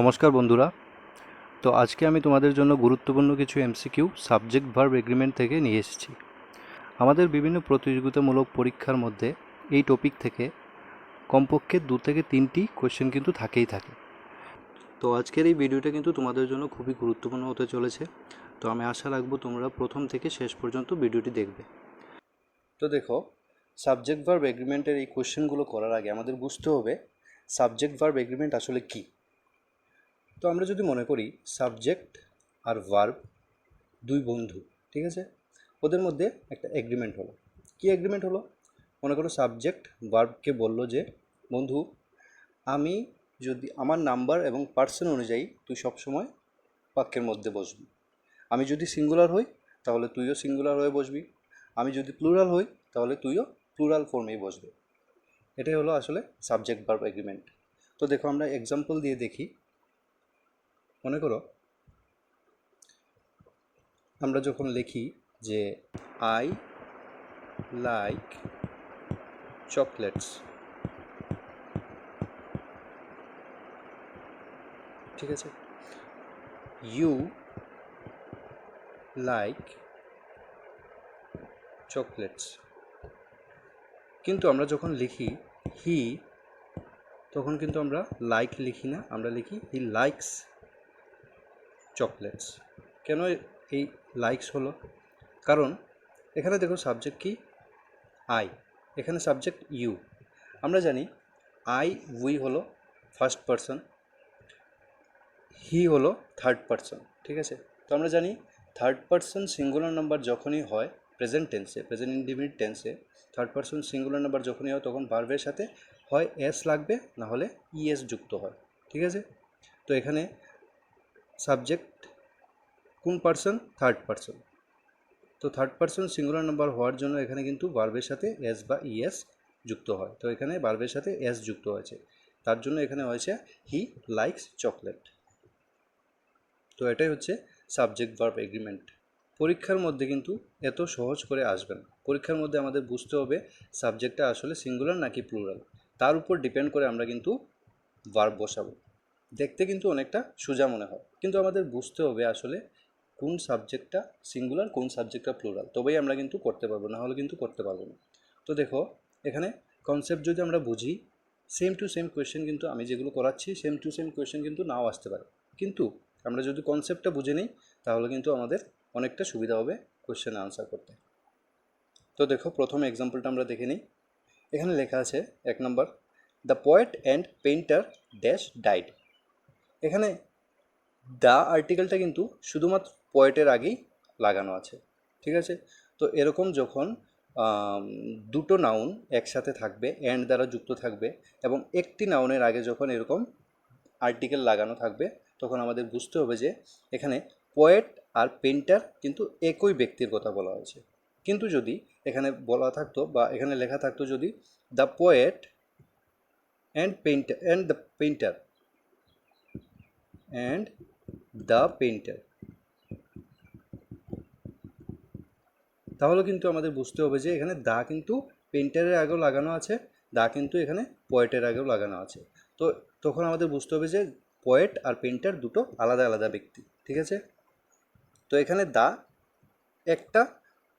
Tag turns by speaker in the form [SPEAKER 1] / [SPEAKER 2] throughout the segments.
[SPEAKER 1] নমস্কার বন্ধুরা। তো আজকে আমি তোমাদের জন্য গুরুত্বপূর্ণ কিছু এমসিকিউ, সাবজেক্ট ভার্ব এগ্রিমেন্ট থেকে নিয়ে এসেছি। আমাদের বিভিন্ন প্রতিযোগিতামূলক পরীক্ষার মধ্যে এই টপিক থেকে কমপক্ষে দু থেকে তিনটি কোয়েশ্চেন কিন্তু থাকেই থাকে। তো আজকের এই ভিডিওটা কিন্তু তোমাদের জন্য খুবই গুরুত্বপূর্ণ হতে চলেছে। তো আমি আশা রাখব তোমরা প্রথম থেকে শেষ পর্যন্ত ভিডিওটি দেখবে। তো দেখো, সাবজেক্ট ভার্ব এগ্রিমেন্টের এই কোয়েশ্চেনগুলো করার আগে আমাদের বুঝতে হবে, সাবজেক্ট ভার্ব এগ্রিমেন্ট আসলে কী? তো আমরা যদি মনে করি সাবজেক্ট আর ভার্ব দুই বন্ধু, ঠিক আছে? ওদের মধ্যে একটা এগ্রিমেন্ট হলো। কী এগ্রিমেন্ট হলো? মনে করো সাবজেক্ট ভার্বকে বলল যে, বন্ধু, আমি যদি আমার নাম্বার এবং পার্সন অনুযায়ী তুই সবসময় বাক্যের মধ্যে বসবি। আমি যদি সিঙ্গুলার হই, তাহলে তুইও সিঙ্গুলার হয়ে বসবি। আমি যদি প্লুরাল হই, তাহলে তুইও প্লুরাল ফর্মেই বসবে। এটাই হলো আসলে সাবজেক্ট ভার্ব এগ্রিমেন্ট তো দেখো আমরা এক্সাম্পল দিয়ে দেখি। মনে করো, আমরা যখন লিখি যে আই লাইক চকলেটস ঠিক আছে? ইউ লাইক চকলেটস কিন্তু আমরা যখন লিখি হি তখন কিন্তু আমরা লাইক লিখি না, আমরা লিখি হি লাইকস চকলেটস। কেন এই লাইকস হলো? কারণ এখানে দেখো সাবজেক্ট কি? আই এখানে সাবজেক্ট ইউ আমরা জানি আই উই হলো ফার্স্ট পারসন হি হলো থার্ড পারসন ঠিক আছে? তো আমরা জানি থার্ড পারসন সিঙ্গুলার নাম্বার যখনই হয় প্রেজেন্ট টেন্সে প্রেজেন্ট ইনডিফিনিট টেন্সে থার্ড পারসন সিঙ্গুলার নাম্বার যখনই হয় তখন ভার্বের সাথে হয় এস লাগবে না হলে ইএস যুক্ত হয়, ঠিক আছে? তো এখানে সাবজেক্ট, কোন পার্সন থার্ড পার্সন তো থার্ড পার্সন সিঙ্গুলার নাম্বার হওয়ার জন্য এখানে কিন্তু বার্বের সাথে এস বা ইএস যুক্ত হয়। তো এখানে বার্বের সাথে এস যুক্ত হয়েছে। তার জন্য এখানে হয়েছে হি লাইকস চকলেট তো এটাই হচ্ছে সাবজেক্ট ভার্ব এগ্রিমেন্ট পরীক্ষার মধ্যে কিন্তু এত সহজ করে আসবে না। পরীক্ষার মধ্যে আমাদের বুঝতে হবে সাবজেক্টটা আসলে সিঙ্গুলার নাকি প্লুরাল তার উপর ডিপেন্ড করে আমরা কিন্তু ভার্ব বসাবো। দেখতে কিন্তু অনেকটা সোজা মনে হয়। কিন্তু আমাদের বুঝতে হবে আসলে কোন সাবজেক্টটা সিঙ্গুলার কোন সাবজেক্টটা প্লুরাল তবেই আমরা কিন্তু করতে পারব, না হলে কিন্তু করতে পারব না। তো দেখো, এখানে কনসেপ্ট যদি আমরা বুঝি সেম টু সেম কোয়েশ্চেন কিন্তু আমি যেগুলো করাচ্ছি সেম টু সেম কোয়েশ্চেন কিন্তু নাও আসতে পারে। কিন্তু আমরা যদি কনসেপ্টটা বুঝে নিই, তাহলে কিন্তু আমাদের অনেকটা সুবিধা হবে কোয়েশ্চেন আনসার করতে। তো দেখো, প্রথম এক্সাম্পলটা আমরা দেখে নিই। এখানে লেখা আছে, এক নম্বর the poet and painter dash died এখানে দ্য আর্টিকেলটা কিন্তু শুধুমাত্র পয়েটের আগেই লাগানো আছে, ঠিক আছে? তো এরকম যখন দুটো নাউন একসাথে থাকবে অ্যান্ড দ্বারা যুক্ত থাকবে, এবং একটি নাউনের আগে যখন এরকম আর্টিকেল লাগানো থাকবে, তখন আমাদের বুঝতে হবে যে এখানে পোয়েট আর পেন্টার কিন্তু একই ব্যক্তির কথা বলা হয়েছে। কিন্তু যদি এখানে বলা থাকতো বা এখানে লেখা থাকতো যদি the poet and painter and the painter and the painter তাহলে কিন্তু আমাদের বুঝতে হবে যে এখানে দা কিন্তু পেইন্টারের আগেও লাগানো আছে, দা কিন্তু এখানে পোয়েটের আগেও লাগানো আছে। তো তখন আমাদের বুঝতে হবে যে পোয়েট আর পেইন্টার দুটো আলাদা আলাদা ব্যক্তি, ঠিক আছে? তো এখানে দা একটা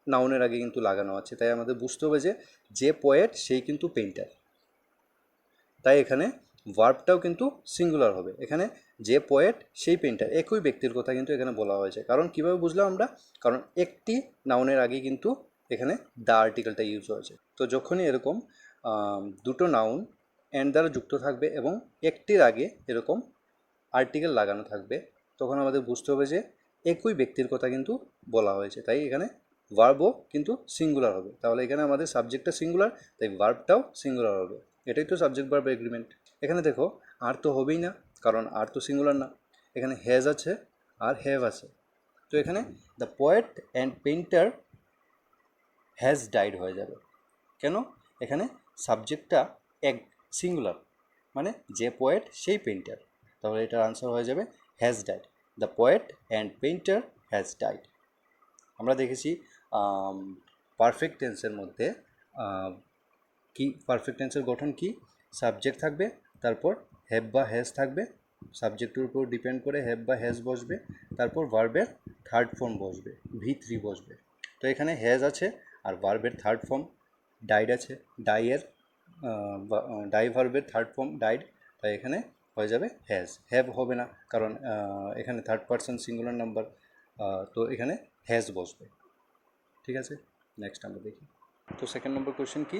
[SPEAKER 1] নাউনের আগে কিন্তু লাগানো আছে, তাই আমাদের বুঝতে হবে যে যে পোয়েট সেই কিন্তু পেইন্টার তাই এখানে ভার্বটাও কিন্তু সিঙ্গুলার হবে, এখানে যে পোয়েট সেই পেন্টার একই ব্যক্তির কথা কিন্তু এখানে বলা হয়েছে। কারণ কীভাবে বুঝলাম আমরা? কারণ একটি নাউনের আগে কিন্তু এখানে দ্য আর্টিকেলটা ইউজ হয়েছে। তো যখনই এরকম দুটো নাউন অ্যান্ড দ্বারা যুক্ত থাকবে এবং একটির আগে এরকম আর্টিকেল লাগানো থাকবে, তখন আমাদের বুঝতে হবে যে একই ব্যক্তির কথা কিন্তু বলা হয়েছে। তাই এখানে ভার্বও কিন্তু সিঙ্গুলার হবে। তাহলে এখানে আমাদের সাবজেক্টটা সিঙ্গুলার তাই ভার্বটাও সিঙ্গুলার হবে। এটাই তো সাবজেক্ট ভার্ব এগ্রিমেন্ট এখানে দেখো, আর তো হবেই না। কারণ আর তো সিঙ্গুলার না। এখানে হ্যাজ আছে আর হ্যাভ আছে। তো এখানে the poet and painter has died হয়ে যাবে। কেন? এখানে সাবজেক্টটা এক সিঙ্গুলার মানে যে পোয়েট সেই পেন্টার তাহলে এটার আনসার হয়ে যাবে has died the poet and painter has died আমরা দেখেছি পারফেক্ট টেন্সের মধ্যে কি পারফেক্ট টেন্সের গঠন কি? সাবজেক্ট থাকবে, তারপর হ্যাভ বা হ্যাজ থাকবে। সাবজেক্টের উপর ডিপেন্ড করে হ্যাভ বা হ্যাজ বসবে। তারপর ভার্বের থার্ড ফর্ম বসবে ভি থ্রি বসবে। তো এখানে হ্যাজ আছে আর ভার্বের থার্ড ফর্ম ডাইড আছে। ডাইয়ের ডাই ভার্বের থার্ড ফর্ম ডাইড তাই এখানে হয়ে যাবে হ্যাজ হ্যাভ হবে না, কারণ এখানে থার্ড পার্সন সিঙ্গুলার নাম্বার তো এখানে হ্যাজ বসবে। ঠিক আছে? নেক্সট আমরা দেখি। তো সেকেন্ড নম্বর কোয়েশ্চেন কি?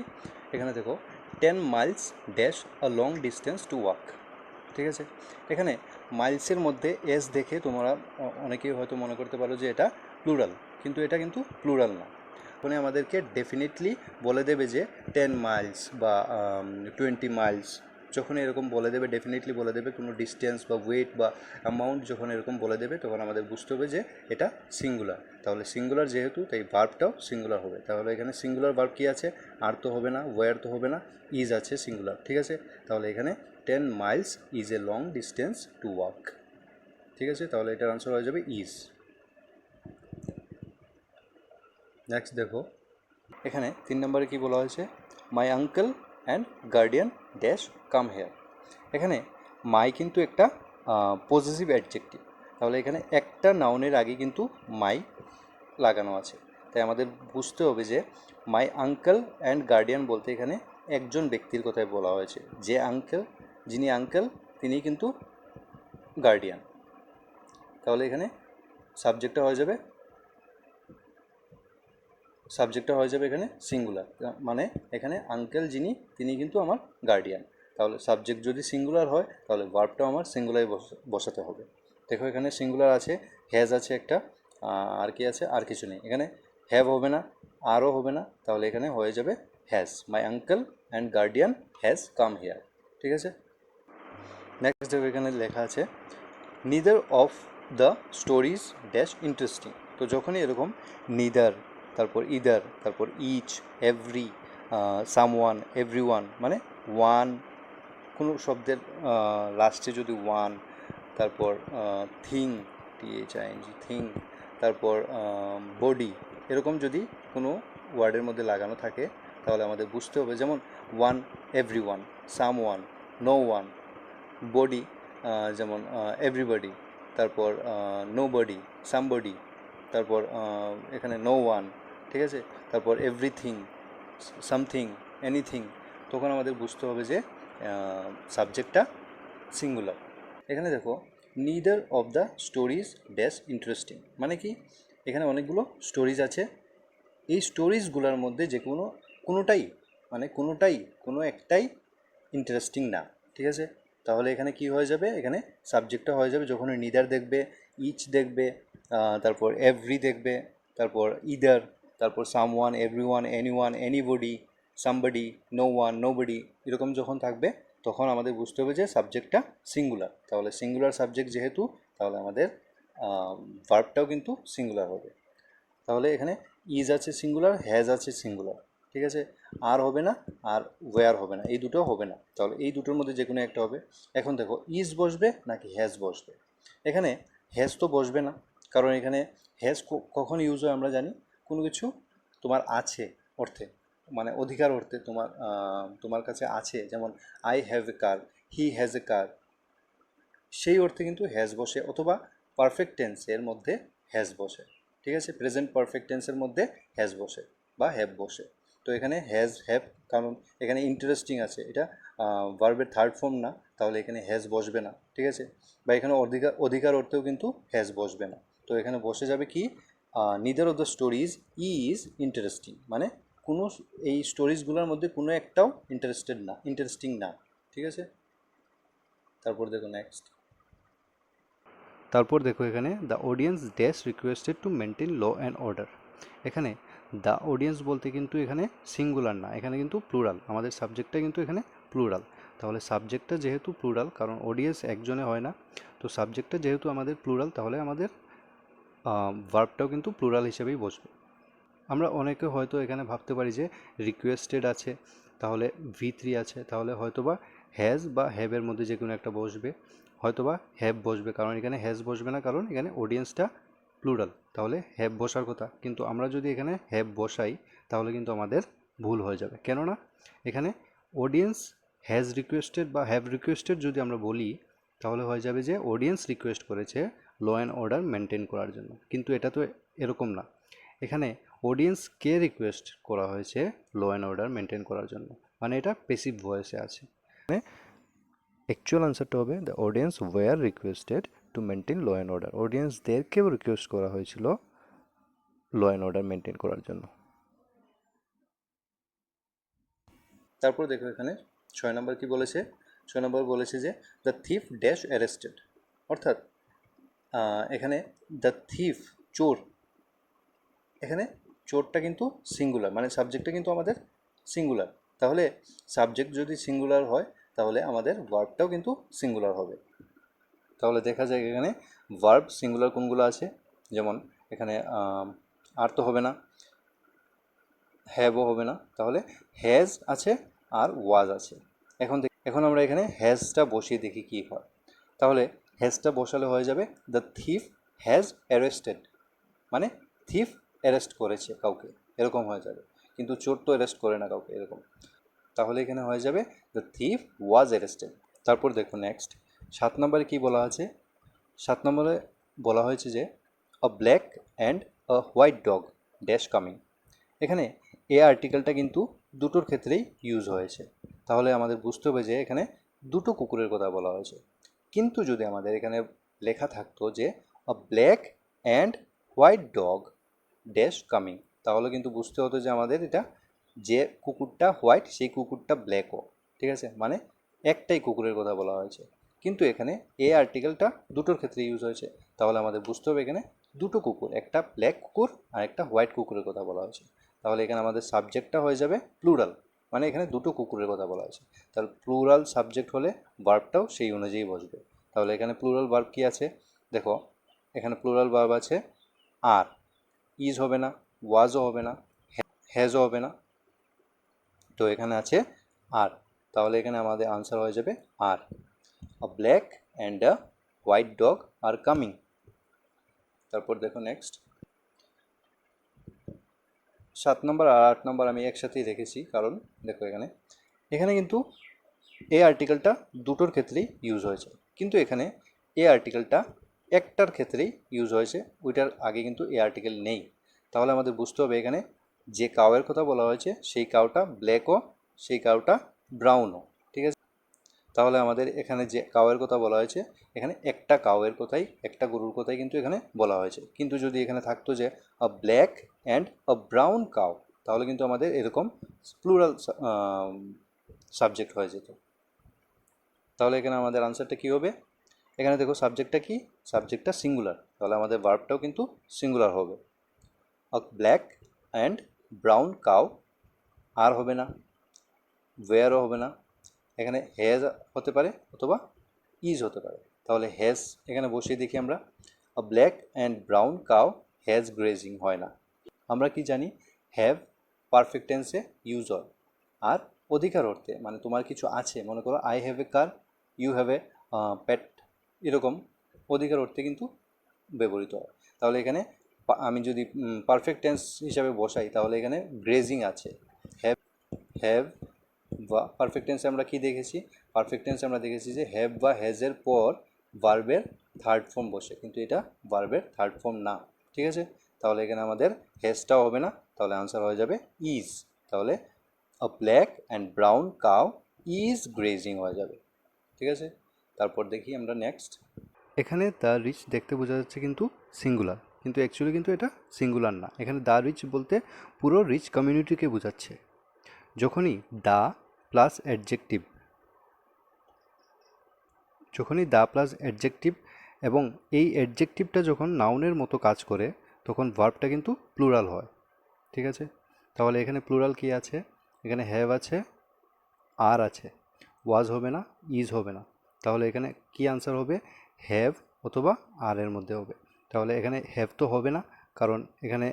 [SPEAKER 1] এখানে দেখো ten miles dash a long distance to walk. ঠিক আছে? এখানে মাইলসের মধ্যে এস দেখে তোমরা অনেকেই হয়তো মনে করতে পারো যে এটা প্লুরাল, কিন্তু এটা কিন্তু প্লুরাল না। ওখানে আমাদেরকে ডেফিনেটলি বলে দেবে যে টেন মাইলস বা টোয়েন্টি মাইলস যখন এরকম বলে দেবে ডেফিনেটলি বলে দেবে, কোনো ডিস্টেন্স বা ওয়েট বা অ্যামাউন্ট যখন এরকম বলে দেবে, তখন আমাদের বুঝতে হবে যে এটা সিঙ্গুলার তাহলে সিঙ্গুলার যেহেতু, তাই ভার্বটাও সিঙ্গুলার হবে। তাহলে এখানে সিঙ্গুলার ভার্ব কী আছে? আর তো হবে না ওয়ার তো হবে না ইজ আছে সিঙ্গুলার ঠিক আছে? তাহলে এখানে ten miles is a long distance to walk ঠিক আছে? তাহলে এটার আনসার হয়ে যাবে ইজ নেক্সট দেখো। এখানে তিন নম্বরে কি বলা হয়েছে? My uncle and guardian dash come here. এখানে মাই কিন্তু একটা পজিটিভ অ্যাডজেক্টিভ তাহলে এখানে একটা নাউনের আগে কিন্তু মাই লাগানো আছে। তাই আমাদের বুঝতে হবে যে, মাই আঙ্কেল অ্যান্ড গার্ডিয়ান বলতে এখানে একজন ব্যক্তির কথায় বলা হয়েছে। যে আঙ্কেল, যিনি আঙ্কেল তিনি কিন্তু গার্ডিয়ান। তাহলে এখানে সাবজেক্টটা হয়ে যাবে সাবজেক্টটা হয়ে যাবে এখানে সিঙ্গুলার মানে এখানে আঙ্কেল যিনি, তিনি কিন্তু আমার গার্ডিয়ান তাহলে সাবজেক্ট যদি সিঙ্গুলার হয়, তাহলে ভার্বটাও আমার সিঙ্গুলারে বসাতে হবে। দেখো এখানে সিঙ্গুলার আছে হ্যাজ আছে একটা আর কি আছে, আর কিছু নেই। এখানে হ্যাভ হবে না, আরও হবে না, তাহলে এখানে হয়ে যাবে has my uncle and guardian has come here ঠিক আছে? নেক্সট দেখো এখানে লেখা আছে neither of the stories dash interesting তো যখনই এরকম নিদার তারপর ইদার তারপর each every someone every one মানে ওয়ান কোনো শব্দের লাস্টে যদি ওয়ান তারপর থিং টিএইচ থিং তারপর বডি এরকম যদি কোনো ওয়ার্ডের মধ্যে লাগানো থাকে, তাহলে আমাদের বুঝতে হবে, যেমন one every one some one no one body যেমন এভরিবডি তারপর নো বডি সামবডি তারপর এখানে নো ওয়ান ঠিক আছে? তারপর এভরিথিং সামথিং এনিথিং তখন আমাদের বুঝতে হবে যে সাবজেক্টটা সিঙ্গুলার এখানে দেখো neither of the stories dash interesting মানে কি? এখানে অনেকগুলো স্টোরিজ আছে। এই স্টোরিজগুলোর মধ্যে যে কোনো, কোনোটাই মানে কোনোটাই, কোনো একটাই ইন্টারেস্টিং না। ঠিক আছে? তাহলে এখানে কি হয়ে যাবে? এখানে সাবজেক্টটা হয়ে যাবে যখন নিদার দেখবে ইচ দেখবে তারপর এভরি দেখবে, তারপর ইদার তারপর some one every one any one anybody somebody no one no body এরকম যখন থাকবে, তখন আমাদের বুঝতে হবে যে সাবজেক্টটা সিঙ্গুলার তাহলে সিঙ্গুলার সাবজেক্ট যেহেতু, তাহলে আমাদের ভার্বটাও কিন্তু সিঙ্গুলার হবে। তাহলে এখানে ইজ আছে সিঙ্গুলার হ্যাজ আছে সিঙ্গুলার ঠিক আছে? আর হবে না, আর ওয়ার হবে না, এই দুটো হবে না। তাহলে এই দুটোর মধ্যে যে কোনো একটা হবে। এখন দেখো ইজ বসবে নাকি হ্যাজ বসবে? এখানে হ্যাজ তো বসবে না, কারণ এখানে হ্যাজ কখন ইউজ হয় আমরা জানি? কোনো কিছু তোমার আছে অর্থে মানে অধিকার অর্থে তোমার তোমার কাছে আছে। যেমন I have a car he has a car সেই অর্থে কিন্তু হ্যাজ বসে অথবা পারফেক্ট টেন্সের মধ্যে হ্যাজ বসে। ঠিক আছে? প্রেজেন্ট পারফেক্ট টেন্সের মধ্যে হ্যাজ বসে বা হ্যাভ বসে। তো এখানে হ্যাজ হ্যাভ কারণ এখানে ইন্টারেস্টিং আছে। এটা ভার্বের থার্ড ফর্ম না, তাহলে এখানে হ্যাজ বসবে না। ঠিক আছে? বা এখানে অধিকার অধিকার অর্থেও কিন্তু হ্যাজ বসবে না। তো এখানে বসে যাবে কি? Neither of the stories is interesting মানে কোনো এই স্টোরিজগুলোর মধ্যে কোনো একটাও ইন্টারেস্টেড না ইন্টারেস্টিং না। ঠিক আছে? তারপর দেখো নেক্সট তারপর দেখো এখানে the audience dash requested to maintain law and order এখানে দ্য অডিয়েন্স বলতে কিন্তু এখানে সিঙ্গুলার না, এখানে কিন্তু প্লুরাল আমাদের সাবজেক্টটা কিন্তু এখানে প্লুরাল তাহলে সাবজেক্টটা যেহেতু প্লুরাল কারণ অডিয়েন্স একজনে হয় না, তো সাবজেক্টটা যেহেতু আমাদের প্লুরাল তাহলে আমাদের ভার্বটাও কিন্তু প্লুরাল হিসেবেই বসবে। আমরা অনেকে হয়তো এখানে ভাবতে পারি যে রিকোয়েস্টেড আছে, তাহলে ভি থ্রি আছে, তাহলে হয়তোবা হ্যাজ বা হ্যাভের মধ্যে যে কোনো একটা বসবে, হয়তোবা হ্যাভ বসবে, কারণ এখানে হ্যাজ বসবে না, কারণ এখানে অডিয়েন্সটা প্লুরাল তাহলে হ্যাভ বসার কথা। কিন্তু আমরা যদি এখানে হ্যাভ বসাই, তাহলে কিন্তু আমাদের ভুল হয়ে যাবে। কেননা এখানে অডিয়েন্স হ্যাজ রিকোয়েস্টেড বা হ্যাভ রিকোয়েস্টেড যদি আমরা বলি, তাহলে হয়ে যাবে যে অডিয়েন্স রিকোয়েস্ট করেছে ল অ্যান্ড অর্ডার মেনটেন করার জন্য। কিন্তু এটা তো এরকম না। এখানে অডিয়েন্সকে রিকোয়েস্ট করা হয়েছে ল অ্যান্ড অর্ডার মেনটেন করার জন্য? মানে এটা পেসিভ ভয়েসে আছে। মানে অ্যাকচুয়াল আনসারটা হবে the audience were requested to maintain law and order অডিয়েন্সদেরকেও request করা হয়েছিল ল অ্যান্ড অর্ডার মেনটেন করার জন্য। তারপর দেখো এখানে ছয় নম্বর কি বলেছে? ছয় নম্বর বলেছে যে দ্য থিফ ড্যাশ অ্যারেস্টেড অর্থাৎ এখানে দ্য থিফ চোর। এখানে চোরটা কিন্তু সিঙ্গুলার মানে সাবজেক্টটা কিন্তু আমাদের সিঙ্গুলার তাহলে সাবজেক্ট যদি সিঙ্গুলার হয়, তাহলে আমাদের ভার্বটাও কিন্তু সিঙ্গুলার হবে। তাহলে দেখা যায় এখানে ভার্ব সিঙ্গুলার কোনগুলো আছে। যেমন এখানে আর তো হবে না হ্যাভও হবে না। তাহলে হ্যাজ আছে আর ওয়াজ আছে। এখন এখন আমরা এখানে হ্যাজটা বসিয়ে দেখি কী হয়। তাহলে হ্যাজটা বসালে হয়ে যাবে দ্য থিফ হ্যাজ অ্যারেস্টেড মানে থিফ অ্যারেস্ট করেছে কাউকে, এরকম হয়ে যাবে। কিন্তু চোর তো অ্যারেস্ট করে না কাউকে, এরকম। তাহলে এখানে হয়ে যাবে দ্য থিফ ওয়াজ অ্যারেস্টেড তারপর দেখো নেক্সট সাত নম্বরে কি বলা আছে? সাত নম্বরে বলা হয়েছে যে a black and a white dog dash coming এখানে এ আর্টিকেলটা কিন্তু দুটোর ক্ষেত্রেই ইউজ হয়েছে। তাহলে আমাদের বুঝতে হবে যে এখানে দুটো কুকুরের কথা বলা হয়েছে। কিন্তু যদি আমাদের এখানে লেখা থাকতো যে black and white dog dash coming তাহলে কিন্তু বুঝতে হতো যে আমাদের এটা যে কুকুরটা হোয়াইট সেই কুকুরটা ব্ল্যাকও ঠিক আছে? মানে একটাই কুকুরের কথা বলা হয়েছে। কিন্তু এখানে এ আর্টিকেলটা দুটোর ক্ষেত্রে ইউজ হয়েছে। তাহলে আমাদের বুঝতে হবে এখানে দুটো কুকুর, একটা ব্ল্যাক কুকুর আর একটা হোয়াইট কুকুরের কথা বলা হয়েছে। তাহলে এখানে আমাদের সাবজেক্টটা হয়ে যাবে প্লুরাল মানে এখানে দুটো কুকুরের কথা বলা হয়েছে। তাহলে প্লুরাল সাবজেক্ট হলে বার্বটাও সেই অনুযায়ী বসবে। তাহলে এখানে প্লুরাল বার্ব কী আছে? দেখো, এখানে প্লুরাল বার্ব আছে আর ইজ হবে না ওয়াজও হবে না হ্যাজও হবে না। তো এখানে আছে আর তাহলে এখানে আমাদের আনসার হয়ে যাবে are a black and a white dog are coming তারপর দেখো নেক্সট সাত নম্বর আর আট নম্বর আমি একসাথেই রেখেছি কারণ দেখো এখানে। এখানে কিন্তু এ আর্টিকেলটা দুটোর ক্ষেত্রেই ইউজ হয়েছে। কিন্তু এখানে এ আর্টিকেলটা একটার ক্ষেত্রেই ইউজ হয়েছে, ওইটার আগে কিন্তু এ আর্টিকেল নেই। তাহলে আমাদের বুঝতে হবে এখানে যে কাউয়ের কথা বলা হয়েছে, সেই কাউটা ব্ল্যাকও সেই কাউটা ব্রাউনও তাহলে আমাদের এখানে যে কাউয়ের কথা বলা হয়েছে, এখানে একটা কাউয়ের কথাই, একটা গরুর কথাই কিন্তু এখানে বলা হয়েছে। কিন্তু যদি এখানে থাকতো যে a black and a brown cow তাহলে কিন্তু আমাদের এরকম প্লুরাল সাবজেক্ট হয়ে যেত। তাহলে এখানে আমাদের আনসারটা কী হবে? এখানে দেখো সাবজেক্টটা কি? সাবজেক্টটা সিঙ্গুলার তাহলে আমাদের ভার্বটাও কিন্তু সিঙ্গুলার হবে। A black and brown cow are হবে না ওয়েয়ারও হবে না এখানে হ্যাজ হতে পারে অথবা ইজ হতে পারে। তাহলে হ্যাজ এখানে বসিয়ে দেখি আমরা। Black and brown cow has grazing হয় না। আমরা কি জানি? হ্যাভ পারফেক্ট টেন্সে ইউজ হয়। আর অধিকার অর্থে মানে তোমার কিছু আছে, মনে করো I have a car you have a pet এরকম অধিকার অর্থে কিন্তু ব্যবহৃত হয়। তাহলে এখানে আমি যদি পারফেক্ট টেন্স হিসাবে বসাই, তাহলে এখানে গ্রেজিং আছে। হ্যাভ হ্যাভ বা পারফেক্ট টেন্সে আমরা কি দেখেছি? পারফেক্ট টেন্সে আমরা দেখেছি যে হ্যাভ বা হ্যাজের পর ভার্বের থার্ড ফর্ম বসে। কিন্তু এটা ভার্বের থার্ড ফর্ম না। ঠিক আছে? তাহলে এখানে আমাদের হ্যাজটাও হবে না। তাহলে আনসার হয়ে যাবে ইজ তাহলে a black and brown cow is grazing হয়ে যাবে। ঠিক আছে? তারপর দেখি আমরা নেক্সট এখানে দ্য রিচ দেখতে বোঝা যাচ্ছে কিন্তু সিঙ্গুলার কিন্তু অ্যাকচুয়ালি কিন্তু এটা সিঙ্গুলার না। এখানে দ্য রিচ বলতে পুরো রিচ কমিউনিটিকে বোঝাচ্ছে। যখনই দা প্লাস অ্যাডজেক্টিভ যখনই দা প্লাস অ্যাডজেক্টিভ এবং এই অ্যাডজেক্টিভটা যখন নাউনের মতো কাজ করে, তখন ভার্বটা কিন্তু প্লুরাল হয়। ঠিক আছে? তাহলে এখানে প্লুরাল কি আছে? এখানে হ্যাভ আছে আর আছে। ওয়াজ হবে না ইজ হবে না। তাহলে এখানে কি আনসার হবে? হ্যাভ অথবা আর এর মধ্যে হবে। তাহলে এখানে হ্যাভ তো হবে না, কারণ এখানে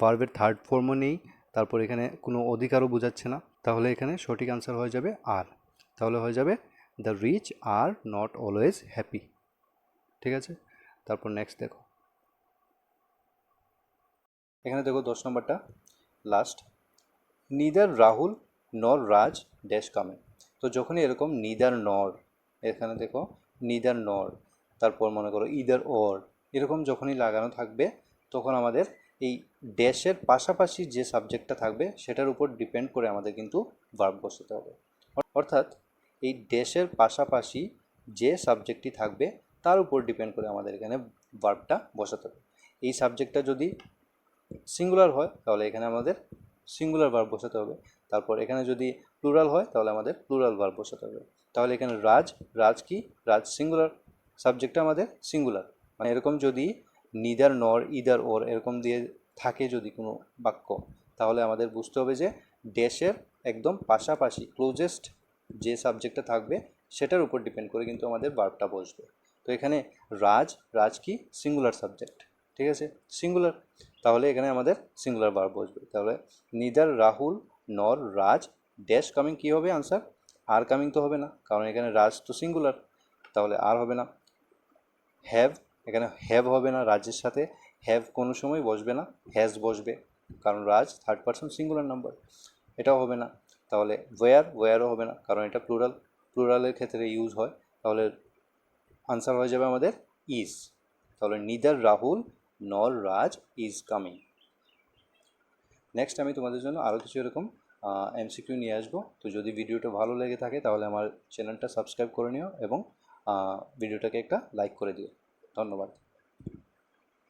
[SPEAKER 1] ভার্বের থার্ড ফর্মও নেই, তারপর এখানে কোনো অধিকারও বোঝাচ্ছে না। তাহলে এখানে সঠিক আনসার হয়ে যাবে আর তাহলে হয়ে যাবে the rich are not always happy ঠিক আছে? তারপর নেক্সট দেখো। এখানে দেখো দশ নম্বরটা। লাস্ট নিদার রাহুল নর রাজ ড্যাশ কামে তো যখনই এরকম নিদার নর এখানে দেখো নিদার নর তারপর মনে করো ইদার ওর এরকম যখনই লাগানো থাকবে, তখন আমাদের এই ড্যাশের পাশাপাশি যে সাবজেক্টটা থাকবে, সেটার উপর ডিপেন্ড করে আমাদের কিন্তু ভার্ব বসাতে হবে। অর্থাৎ এই ড্যাশের পাশাপাশি যে সাবজেক্টটি থাকবে, তার উপর ডিপেন্ড করে আমাদের এখানে ভার্বটা বসাতে হবে। এই সাবজেক্টটা যদি সিঙ্গুলার হয়, তাহলে এখানে আমাদের সিঙ্গুলার ভার্ব বসাতে হবে। তারপর এখানে যদি প্লুরাল হয়, তাহলে আমাদের প্লুরাল ভার্ব বসাতে হবে। তাহলে এখানে রাজ রাজ কি? রাজ সিঙ্গুলার। সাবজেক্টটা আমাদের সিঙ্গুলার। মানে এরকম যদি নিদার নর, ইদার ওর এরকম দিয়ে থাকে যদি কোনো বাক্য, তাহলে আমাদের বুঝতে হবে যে ড্যাশের একদম পাশাপাশি ক্লোজেস্ট যে সাবজেক্টটা থাকবে, সেটার উপর ডিপেন্ড করে কিন্তু আমাদের বার্বটা বসবে। তো এখানে রাজ রাজ কি? সিঙ্গুলার সাবজেক্ট, ঠিক আছে? সিঙ্গুলার, তাহলে এখানে আমাদের সিঙ্গুলার ভার্ব বসবে। তাহলে নিদার, রাহুল, নর, রাজ, ড্যাশ কামিং কী হবে আনসার আর কামিং তো হবে না, কারণ এখানে রাজ তো সিঙ্গুলার তাহলে আর হবে না। হ্যাভ এখানে হ্যাভ হবে না রাজের সাথে। হ্যাভ কোনো সময় বসবে না হ্যাজ বসবে। কারণ Raj third person singular number এটাও হবে না। তাহলে ওয়ার ওয়ারও হবে না। কারণ এটা প্লুরাল প্লুরালের ক্ষেত্রে ইউজ হয়। তাহলে আনসার হয়ে যাবে আমাদের ইজ তাহলে নিদার রাহুল নর রাজ ইজ কামিং নেক্সট আমি তোমাদের জন্য আরও কিছু এরকম এমসিকিউ নিয়ে আসব। তো যদি ভিডিওটা ভালো লেগে থাকে, তাহলে আমার চ্যানেলটা সাবস্ক্রাইব করে নিও এবং ভিডিওটাকে একটা লাইক করে দিও। ধন্যবাদ।